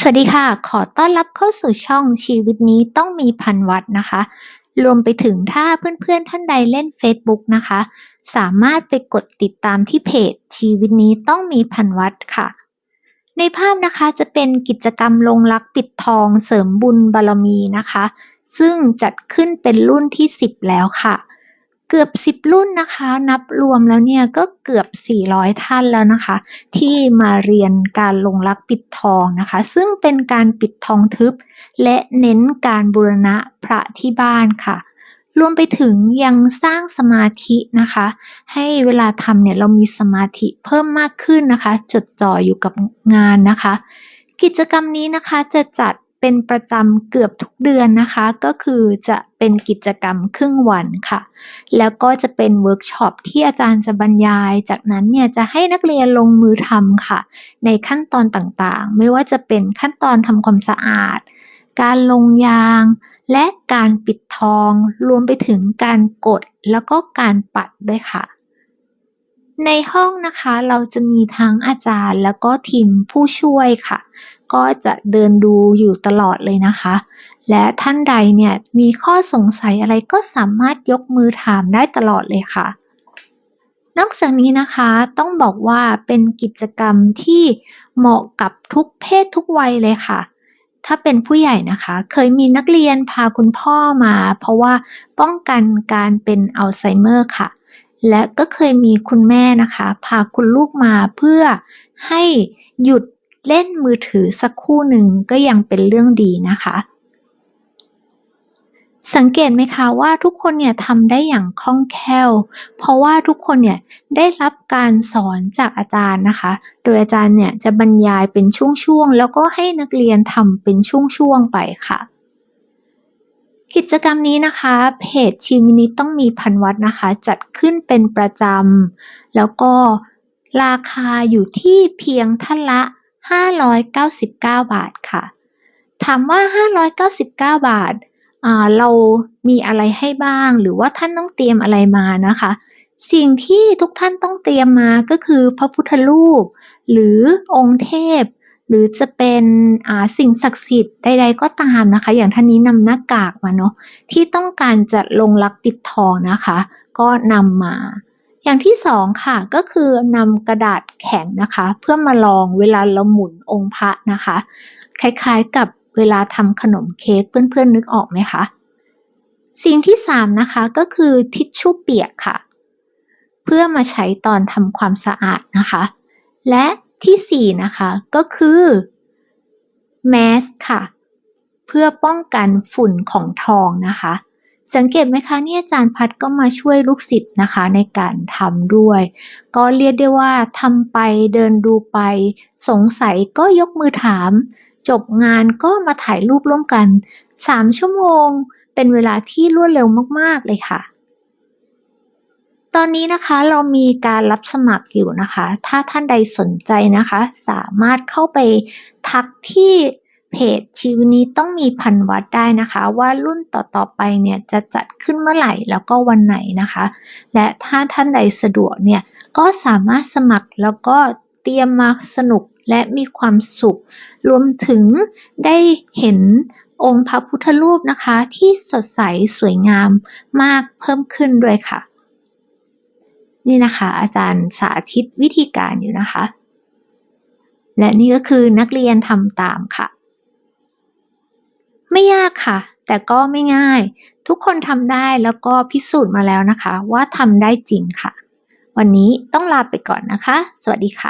สวัสดีค่ะ ขอต้อนรับเข้าสู่ช่องชีวิตนี้ต้องมีพันวัดนะคะ รวมไปถึงถ้าเพื่อนๆท่านใดเล่น Facebook นะคะ สามารถไปกดติดตามที่เพจ ชีวิตนี้ต้องมีพันวัดค่ะ ในภาพนะคะจะเป็นกิจกรรมลงรักปิดทองเสริมบุญบารมีนะคะ ซึ่งจัดขึ้นเป็นรุ่นที่ 10 แล้วค่ะ เกือบ10รุ่นนะคะ นับรวมแล้วเนี่ยก็เกือบ 400 ท่านแล้วนะคะ ที่มาเรียนการลงรักปิดทองนะคะ ซึ่งเป็นการปิดทองทึบ และเน้นการบูรณะพระที่บ้านค่ะ รวมไปถึงยังสร้างสมาธินะคะ ให้เวลาทำเนี่ยเรามีสมาธิเพิ่มมากขึ้นนะคะ จดจ่ออยู่กับงานนะคะ กิจกรรมนี้นะคะจะจัด เป็นประจำเกือบทุกเดือนนะคะ ก็คือจะเป็นกิจกรรมครึ่งวันค่ะ แล้วก็จะเป็นเวิร์กช็อปที่อาจารย์จะบรรยาย จากนั้นเนี่ยจะให้นักเรียนลงมือทำค่ะ ในขั้นตอนต่างๆ ไม่ว่าจะเป็นขั้นตอนทำความสะอาด การลงยาง และการปิดทอง รวมไปถึงการกดแล้วก็การปัดด้วยค่ะในห้องนะคะเราจะมีทั้งอาจารย์แล้วก็ทีมผู้ช่วยค่ะ ก็จะเดินดูอยู่ตลอดเลยนะคะ และท่านใดเนี่ยมีข้อสงสัยอะไรก็สามารถยกมือถามได้ตลอดเลยค่ะ นอกจากนี้นะคะต้องบอกว่าเป็นกิจกรรมที่เหมาะกับทุกเพศทุกวัยเลยค่ะ ถ้าเป็นผู้ใหญ่นะคะ เคยมีนักเรียนพาคุณพ่อมา เพราะว่าป้องกันการเป็นอัลไซเมอร์ค่ะ และก็เคยมีคุณแม่นะคะ พาคุณลูกมาเพื่อให้หยุด เล่นมือถือสักคู่หนึ่งก็ยังเป็นเรื่องดีนะคะ สังเกตไหมคะว่าทุกคนเนี่ยทำได้อย่างคล่องแคล่ว เพราะว่าทุกคนเนี่ยได้รับการสอนจากอาจารย์นะคะ โดยอาจารย์เนี่ยจะบรรยายเป็นช่วงๆ แล้วก็ให้นักเรียนทำเป็นช่วงๆ ไปค่ะกิจกรรมนี้นะคะ เพจชีวินิตต้องมีพันวัดนะคะ จัดขึ้นเป็นประจำ แล้วก็ราคาอยู่ที่เพียงท่านละ 599 บาทค่ะ ถามว่า 599 บาทอ่าเรามีอะไรให้บ้าง หรือว่าท่านต้องเตรียมอะไรมานะคะ สิ่งที่ทุกท่านต้องเตรียมมาก็คือพระพุทธรูป หรือองค์เทพ หรือจะเป็นสิ่งศักดิ์สิทธิ์ใดๆก็ตามนะคะ อย่างท่านนี้นำหน้ากากมาเนาะที่ต้องการจะลงรักปิดทองนะคะ ก็นำมา อย่างที่สองค่ะก็คือนำกระดาษแข็งนะคะ เพื่อมาลองเวลาเราหมุนองค์พระนะคะ คล้ายๆกับเวลาทำขนมเค้กเพื่อนๆนึกออกไหมคะ สิ่งที่สามนะคะก็คือทิชชู่เปียกค่ะ เพื่อมาใช้ตอนทำความสะอาดนะคะ และที่สี่นะคะก็คือแมสค่ะ เพื่อป้องกันฝุ่นของทองนะคะ สังเกตไหมคะเนี่ยอาจารย์พัดก็มาช่วยลูกศิษย์นะคะในการทำด้วย ก็เรียกได้ว่าทำไปเดินดูไป สงสัยก็ยกมือถาม จบงานก็มาถ่ายรูปร่วมกัน 3 ชั่วโมง เป็นเวลาที่รวดเร็วมากๆเลยค่ะ ตอนนี้นะคะเรามีการรับสมัครอยู่นะคะ ถ้าท่านใดสนใจนะคะ สามารถเข้าไปทักที่ เพจชีวินี้ต้องมีพันวัดได้นะคะ ว่ารุ่นต่อๆไปเนี่ยจะจัดขึ้นเมื่อไหร่แล้วก็วันไหนนะคะ และถ้าท่านใดสะดวกเนี่ยก็สามารถสมัครแล้วก็เตรียมมาสนุกและมีความสุข รวมถึงได้เห็นองค์พระพุทธรูปนะคะ ที่สดใสสวยงามมากเพิ่มขึ้นด้วยค่ะ นี่นะคะ อาจารย์สาธิตวิธีการอยู่นะคะ และนี่ก็คือนักเรียนทำตามค่ะ ไม่ยากค่ะ แต่ก็ไม่ง่าย ทุกคนทำได้แล้วก็พิสูจน์มาแล้วนะคะ ว่าทำได้จริงค่ะ วันนี้ต้องลาไปก่อนนะคะ สวัสดีค่ะ